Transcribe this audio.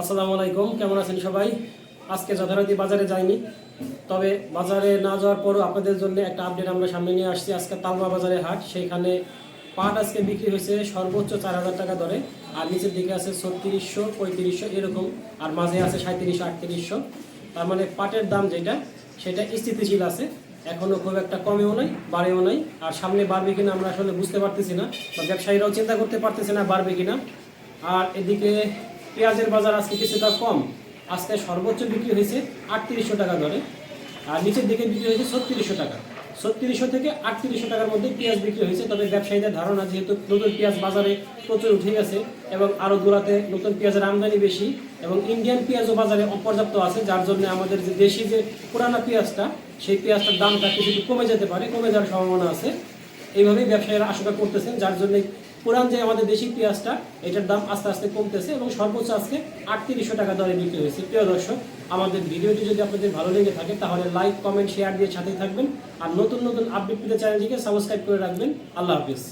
আসসালামু আলাইকুম, কেমন আছেন সবাই? আজকে যথারীতি বাজারে যাইনি, তবে বাজারে না যাওয়ার পরও আপনাদের জন্য একটা আপডেট আমরা সামনে নিয়ে আসছি। আজকে তালমা বাজারে হাট সেইখানে পাট আজকে বিক্রি হয়েছে সর্বোচ্চ চার হাজার টাকা দরে, আর নিচের দিকে আছে ছত্রিশশো, পঁয়ত্রিশশো এরকম, আর মাঝে আছে সাঁত্রিশশো আটত্রিশশো। তার মানে পাটের দাম যেটা, সেটা স্থিতিশীল আছে, এখনও খুব একটা কমেও নাই, বাড়েও নাই, আর সামনে বাড়বে কিনা আমরা আসলে বুঝতে পারতেছি না, বা ব্যবসায়ীরাও চিন্তা করতে পারতেছে না বাড়বে কিনা। আর এদিকে পেঁয়াজের বাজার আজকে কিছুটা কম। আজকে সর্বোচ্চ বিক্রি হয়েছে আটত্রিশশো টাকা দরে। আর নিচের দিকে বিক্রি হয়েছে ছত্রিশশো টাকা। ছত্রিশশো থেকে আটত্রিশশো টাকার মধ্যে পেঁয়াজ বিক্রি হয়েছে, তবে ব্যবসায়ীদের ধারণা যেহেতু নতুন পেঁয়াজ বাজারে প্রচুর উঠে গেছে এবং আরও দূরাতে নতুন পেঁয়াজের আমদানি বেশি এবং ইন্ডিয়ান পেঁয়াজও বাজারে অপর্যাপ্ত আছে, যার জন্য আমাদের যে দেশি যে পুরানা পেঁয়াজটা, সেই পেঁয়াজটার দামটা কিছু কমে যেতে পারে, কমে যাওয়ার সম্ভাবনা আছে। এইভাবেই ব্যবসায়ীরা আশঙ্কা করতেছেন, যার জন্য পুরান যে আমাদের দেশি পেঁয়াজটা, এটার দাম আস্তে আস্তে কমতেছে এবং সর্বোচ্চ আজকে আটত্রিশশো টাকা দরে বিক্রি হয়েছে। প্রিয় দর্শক, আমাদের ভিডিওটি যদি আপনাদের ভালো লেগে থাকে, তাহলে লাইক, কমেন্ট, শেয়ার দিয়ে সাথেই থাকবেন। আর নতুন নতুন আপডেট পেতে চ্যানেলটিকে সাবস্ক্রাইব করে রাখবেন। আল্লাহ হাফিজ।